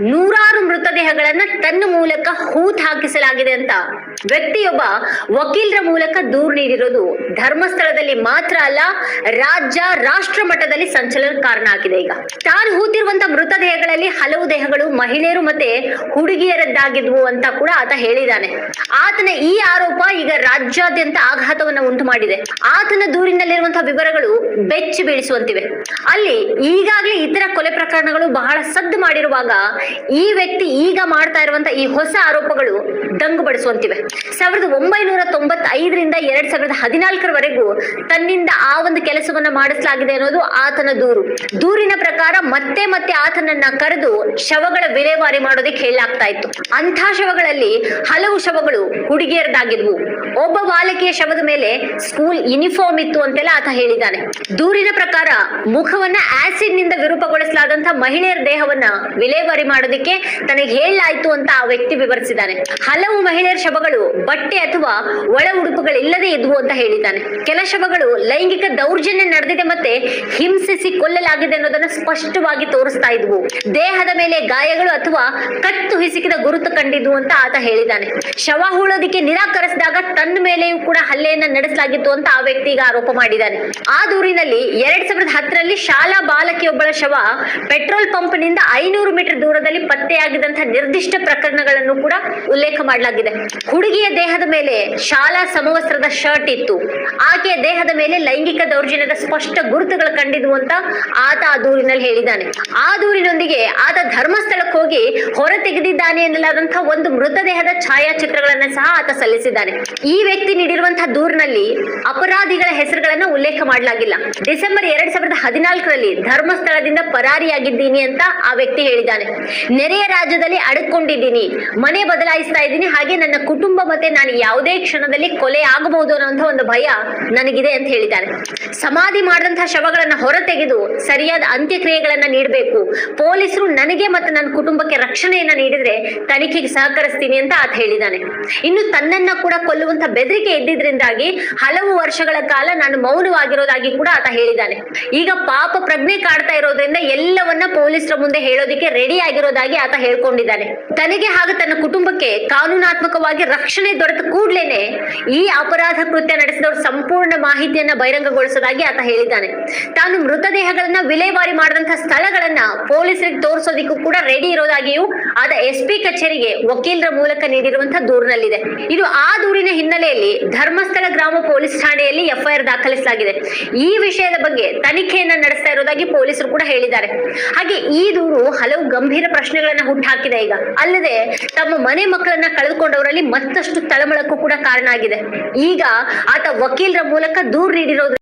ನೂರಾರು ಮೃತದೇಹಗಳನ್ನ ತನ್ನ ಮೂಲಕ ಹೂತ್ ಹಾಕಿಸಲಾಗಿದೆ ಅಂತ. ವ್ಯಕ್ತಿಯೊಬ್ಬ ವಕೀಲರ ಮೂಲಕ ದೂರು ನೀಡಿರೋದು ಧರ್ಮಸ್ಥಳದಲ್ಲಿ ಮಾತ್ರ ಅಲ್ಲ, ರಾಜ್ಯ ರಾಷ್ಟ್ರ ಮಟ್ಟದಲ್ಲಿ ಸಂಚಲನ ಕಾರಣ ಆಗಿದೆ ಈಗ. ತಾನು ಹೂತಿರುವಂತ ಮೃತದೇಹಗಳಲ್ಲಿ ಹಲವು ದೇಹಗಳು ಮಹಿಳೆಯರು ಮತ್ತೆ ಹುಡುಗಿಯರದ್ದಾಗಿದ್ವು ಅಂತ ಕೂಡ ಆತ ಹೇಳಿದಾನೆ ಆತನ ಈ ಆರೋಪ ಈಗ ರಾಜ್ಯಾದ್ಯಂತ ಆಘಾತವನ್ನ ಉಂಟು ಮಾಡಿದೆ. ಆತನ ದೂರಿನಲ್ಲಿರುವಂತಹ ವಿವರಗಳು ಬೆಚ್ಚಿ ಬೀಳಿಸುವಂತಿವೆ. ಅಲ್ಲಿ ಈಗಾಗಲೇ ಇತರ ಕೊಲೆ ಪ್ರಕರಣಗಳು ಬಹಳ ಸದ್ದು ಮಾಡಿರುವಾಗ ಈ ವ್ಯಕ್ತಿ ಈಗ ಮಾಡ್ತಾ ಇರುವಂತ ಈ ಹೊಸ ಆರೋಪಗಳು ದಂಗು ಬಡಿಸುವಂತಿವೆ ಸಾವಿರದ ಒಂಬೈನೂರ ತೊಂಬತ್ತೈದರಿಂದ ಎರಡ್ ಸಾವಿರದ ಹದಿನಾಲ್ಕರವರೆಗೂ ತನ್ನಿಂದ ಆ ಒಂದು ಕೆಲಸವನ್ನ ಮಾಡಿಸಲಾಗಿದೆ ಅನ್ನೋದು ಆತನ ದೂರು. ದೂರಿನ ಪ್ರಕಾರ ಮತ್ತೆ ಮತ್ತೆ ಆತನನ್ನ ಕರೆದು ಶವಗಳ ವಿಲೇವಾರಿ ಮಾಡೋದಕ್ಕೆ ಹೇಳಲಾಗ್ತಾ ಇತ್ತು. ಅಂಥ ಶವಗಳಲ್ಲಿ ಹಲವು ಶವಗಳು ಹುಡುಗಿಯರದಾಗಿದ್ವು ಒಬ್ಬ ಬಾಲಕಿಯ ಶವದ ಮೇಲೆ ಸ್ಕೂಲ್ ಯೂನಿಫಾರ್ಮ್ ಇತ್ತು ಅಂತೆಲ್ಲ ಆತ ಹೇಳಿದ್ದಾನೆ. ದೂರಿನ ಪ್ರಕಾರ ಮುಖವನ್ನ ಆಸಿಡ್ನಿಂದ ವಿರೂಪಗೊಳಿಸಲಾದಂತ ಮಹಿಳೆಯರ ದೇಹವನ್ನ ವಿಲೇವಾರಿ ಮಾಡೋದಕ್ಕೆ ತನಗೆ ಹೇಳಲಾಯ್ತು ಅಂತ ಆ ವ್ಯಕ್ತಿ ವಿವರಿಸಿದ್ದಾನೆ. ಹಲವು ಮಹಿಳೆಯರ ಶವಗಳು ಬಟ್ಟೆ ಅಥವಾ ಒಳ ಉಡುಪುಗಳಿಲ್ಲದೆ ಇದ್ವು ಅಂತ ಹೇಳಿದ್ದಾನೆ. ಕೆಲ ಶವಗಳು ಲೈಂಗಿಕ ದೌರ್ಜನ್ಯ ನಡೆದಿದೆ ಮತ್ತೆ ಹಿಂಸಿಸಿ ಕೊಲ್ಲಲಾಗಿದೆ ಅನ್ನೋದನ್ನ ಸ್ಪಷ್ಟವಾಗಿ ತೋರಿಸ್ತಾ ಇದ್ವು. ದೇಹದ ಮೇಲೆ ಗಾಯಗಳು ಅಥವಾ ಕತ್ತು ಹಿಸುಕಿದ ಗುರುತು ಕಂಡಿದ್ವು ಅಂತ ಆತ ಹೇಳಿದ್ದಾನೆ. ಶವ ಹೂಳೋದಿಕ್ಕೆ ನಿರಾಕರಿಸಿದಾಗ ತನ್ನ ಮೇಲೆಯೂ ಕೂಡ ಹಲ್ಲೆಯನ್ನ ನಡೆಸಲಾಗಿತ್ತು ಅಂತ ಆ ವ್ಯಕ್ತಿ ಈಗ ಆರೋಪ ಮಾಡಿದ್ದಾನೆ. ಆ ದೂರಿನಲ್ಲಿ ಎರಡ್ ಸಾವಿರದ ಹತ್ತರಲ್ಲಿ ಶಾಲಾ ಬಾಲಕಿಯೊಬ್ಬಳ ಶವ ಪೆಟ್ರೋಲ್ ಪಂಪ್ನಿಂದ ಐನೂರು ಮೀಟರ್ ದೂರದಲ್ಲಿ ಪತ್ತೆಯಾಗಿದ್ದಂತಹ ನಿರ್ದಿಷ್ಟ ಪ್ರಕರಣಗಳನ್ನು ಕೂಡ ಉಲ್ಲೇಖ ಮಾಡಲಾಗಿದೆ. ಹುಡುಗಿಯ ದೇಹದ ಮೇಲೆ ಶಾಲಾ ಸಮವಸ್ತ್ರದ ಶರ್ಟ್ ಇತ್ತು. ಆಕೆಯ ದೇಹದ ಮೇಲೆ ಲೈಂಗಿಕ ದೌರ್ಜನ್ಯದ ಸ್ಪಷ್ಟ ಗುರುತುಗಳು ಕಂಡಿದ್ವು ಅಂತ ಆತ ಆ ದೂರಿನಲ್ಲಿ ಹೇಳಿದ್ದಾನೆ. ಆ ದೂರಿನೊಂದಿಗೆ ಆತ ಧರ್ಮಸ್ಥಳಕ್ಕೆ ಹೋಗಿ ಹೊರ ತೆಗೆದಿದ್ದಾನೆ ಎನ್ನಲಾದಂತಹ ಒಂದು ಮೃತದೇಹದ ಛಾಯಾಚಿತ್ರಗಳನ್ನ ಸಹ ಆತ ಸಲ್ಲಿಸಿದ್ದಾನೆ. ಈ ವ್ಯಕ್ತಿ ನೀಡಿರುವಂತಹ ದೂರಿನಲ್ಲಿ ಅಪರಾಧಿಗಳ ಹೆಸರುಗಳನ್ನ ಉಲ್ಲೇಖ ಮಾಡಲಾಗಿಲ್ಲ. ಡಿಸೆಂಬರ್ ಎರಡ್ ಸಾವಿರದ ಹದಿನಾಲ್ಕರಲ್ಲಿ ಧರ್ಮಸ್ಥಳದಿಂದ ಪರಾರಿಯಾಗಿದ್ದೀನಿ ಅಂತ ಆ ವ್ಯಕ್ತಿ ಹೇಳಿದ್ದಾನೆ. ನೆರೆಯ ರಾಜ್ಯದಲ್ಲಿ ಅಡಕೊಂಡಿದ್ದೀನಿ ಮನೆ ಬದಲಾಯಿಸ್ತಾ ಇದ್ದೀನಿ. ಹಾಗೆ ನನ್ನ ಕುಟುಂಬ ಮತ್ತೆ ನಾನು ಯಾವುದೇ ಕ್ಷಣದಲ್ಲಿ ಕೊಲೆ ಆಗಬಹುದು ಅನ್ನೋಂಥ ಒಂದು ಭಯ ನನಗಿದೆ ಅಂತ ಹೇಳಿದ್ದಾನೆ ಸಮಾಧಿ ಮಾಡಿದಂತಹ ಶವಗಳನ್ನ ಹೊರತೆಗೆದು ಸರಿಯಾದ ಅಂತ್ಯಕ್ರಿಯೆಗಳನ್ನ ನೀಡಬೇಕು. ಪೊಲೀಸರು ನನಗೆ ಮತ್ತು ನನ್ನ ಕುಟುಂಬಕ್ಕೆ ರಕ್ಷಣೆಯನ್ನ ನೀಡಿದ್ರೆ ತನಿಖೆಗೆ ಸಹಕರಿಸ್ತೀನಿ ಅಂತ ಆತ ಹೇಳಿದ್ದಾನೆ. ಇನ್ನು ತನ್ನನ್ನ ಕೂಡ ಕೊಲ್ಲುವಂತ ಬೆದರಿಕೆ ಇದ್ದಿದ್ರಿಂದಾಗಿ ಹಲವು ವರ್ಷಗಳ ಕಾಲ ನಾನು ಮೌನವಾಗಿರೋದಾಗಿ ಕೂಡ ಆತ ಹೇಳಿದ್ದಾನೆ. ಈಗ ಪಾಪ ಪ್ರಜ್ಞೆ ಕಾಡ್ತಾ ಇರೋದ್ರಿಂದ ಎಲ್ಲವನ್ನ ಪೊಲೀಸರ ಮುಂದೆ ಹೇಳೋದಿಕ್ಕೆ ರೆಡಿ ಆಗಿರೋದಾಗಿ ಆತ ಹೇಳ್ಕೊಂಡಿದ್ದಾನೆ. ತನಗೆ ಹಾಗೂ ತನ್ನ ಕುಟುಂಬಕ್ಕೆ ಕಾನೂನಾತ್ಮಕವಾಗಿ ರಕ್ಷಣೆ ದೊರೆತ ಕೂಡ್ಲೇನೆ ಈ ಅಪರಾಧ ಕೃತ್ಯ ನಡೆಸಿದವರು ಸಂಪೂರ್ಣ ಮಾಹಿತಿಯನ್ನ ಬಹಿರಂಗಗೊಳಿಸೋದಾಗಿ ಆತ ಹೇಳಿದ್ದಾನೆ. ತಾನು ಮೃತದೇಹಗಳನ್ನ ವಿಲೇವಾರಿ ಮಾಡಿದಂತಹ ಸ್ಥಳಗಳನ್ನ ಪೊಲೀಸರಿಗೆ ತೋರಿಸೋದಿಕ್ಕೂ ಕೂಡ ರೆಡಿ ಇರೋದಾಗಿಯೂ ಆದ ಎಸ್ ಪಿ ಕಚೇರಿಗೆ ವಕೀಲರ ಮೂಲಕ ನೀಡಿರುವಂತಹ ದೂರಿನಲ್ಲಿದೆ. ಇದು ಆ ದೂರಿನ ಹಿನ್ನೆಲೆಯಲ್ಲಿ ಧರ್ಮಸ್ಥಳ ಗ್ರಾಮ ಪೊಲೀಸ್ ಠಾಣೆಯಲ್ಲಿ ಎಫ್ಐಆರ್ ದಾಖಲಿಸಲಾಗಿದೆ. ಈ ವಿಷಯದ ಬಗ್ಗೆ ತನಿಖೆಯನ್ನ ನಡೆಸ್ತಾ ಇರೋದಾಗಿ ಪೊಲೀಸರು ಕೂಡ ಹೇಳಿದ್ದಾರೆ. ಹಾಗೆ ಈ ದೂರು ಹಲವು ಗಂಭೀರ ಪ್ರಶ್ನೆಗಳನ್ನ ಹುಟ್ಟುಹಾಕಿದೆ ಈಗ. ಅಲ್ಲದೆ ತಮ್ಮ ಮನೆ ಮಕ್ಕಳನ್ನ ಕಳೆದುಕೊಂಡವರಲ್ಲಿ ಮತ್ತಷ್ಟು ತಳಮಳಕ್ಕೂ ಕೂಡ ಕಾರಣ ಆಗಿದೆ. ಈಗ ಆತ ವಕೀಲರ ಮೂಲಕ ದೂರು ನೀಡಿರೋದ್ರಿಂದ